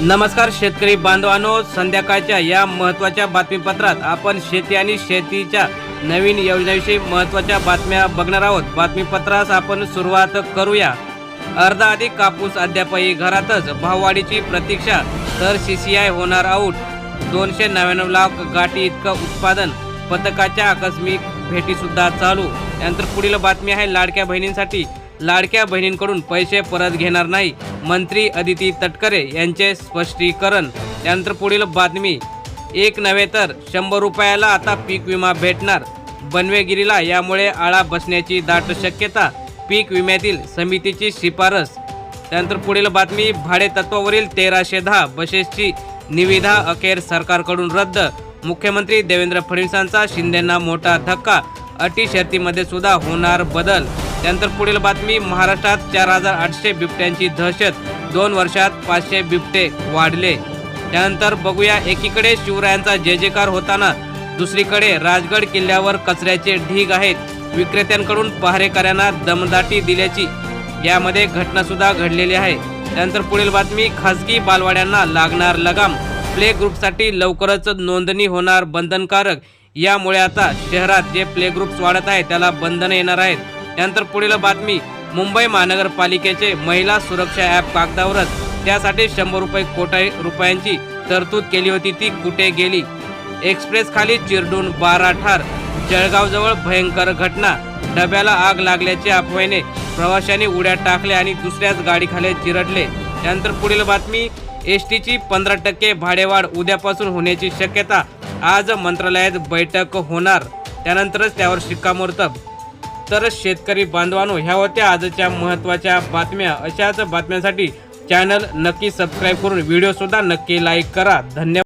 नमस्कार शेतकरी बांधवांनो संध्याकाळच्या या महत्त्वाच्या बातमीपत्रात आपण शेती आणि शेतीच्या नवीन योजनेविषयी महत्त्वाच्या बातम्या बघणार आहोत. बातमीपत्रास आपण सुरुवात करूया. अर्धा अधिक कापूस अद्यापही घरातच. भाववाढीची प्रतीक्षा तर सी सी आय होणार आऊट. दोनशे नव्याण्णव लाख गाठी इतकं उत्पादन पथकाच्या आकस्मिक भेटीसुद्धा चालू. त्यानंतर पुढील बातमी आहे लाडक्या बहिणींसाठी. लाडक्या बहिणींकडून पैसे परत घेणार नाही मंत्री अदिती तटकरे यांचे स्पष्टीकरण. त्यानंतर पुढील बातमी. एक नव्हे तर शंभर रुपयाला आता पीक विमा भेटणार. बनवेगिरीला यामुळे आळा बसण्याची दाट शक्यता पीक विम्यातील समितीची शिफारस. त्यानंतर पुढील बातमी. भाडे तत्वावरील तेराशे दहा बसेसची निविदा अखेर सरकारकडून रद्द मुख्यमंत्री देवेंद्र फडणवीसांचा शिंदेंना मोठा धक्का. अटी शर्तीमध्ये सुद्धा होणार बदल. त्यानंतर पुढील बातमी महाराष्ट्रात चार हजार आठशे बिबट्यांची दहशत. दोन वर्षात पाचशे बिबटे वाढले. त्यानंतर बघूया एकीकडे शिवरायांचा जय जयकार होताना दुसरीकडे राजगड किल्ल्यावर कचऱ्याचे ढीग आहेत. विक्रेत्यांकडून पहारेकऱ्यांना दमदाटी दिल्याची यामध्ये घटनासुद्धा घडलेली आहे. त्यानंतर पुढील बातमी खासगी बालवाड्यांना लागणार लगाम. प्ले ग्रुपसाठी लवकरच नोंदणी होणार बंधनकारक. यामुळे आता शहरात जे प्ले ग्रुप्स वाढत आहे त्याला बंधनं येणार आहेत. त्यानंतर पुढील बातमी मुंबई महानगरपालिकेचे महिला सुरक्षा ॲप कागदावरच. त्यासाठी शंभर रुपये कोटी रुपयांची तरतूद केली होती ती कुठे गेली? एक्सप्रेस खाली चिरडून बारा ठार जळगावजवळ भयंकर घटना. डब्याला आग लागल्याच्या अफवेने प्रवाशांनी उड्या टाकल्या आणि दुसऱ्याच गाडीखाली चिरडले. त्यानंतर पुढील बातमी एस टीची पंधरा टक्के भाडेवाढ उद्यापासून होण्याची शक्यता आज मंत्रालयात बैठक होणार. त्यानंतरच त्यावर शिक्कामोर्तब. तर शेतकरी बांधवांनो ह्या होत्या आजच्या महत्त्वाच्या बातम्या. अशाच बातम्यांसाठी चॅनल नक्की सबस्क्राईब करून व्हिडिओसुद्धा नक्की लाईक करा. धन्यवाद.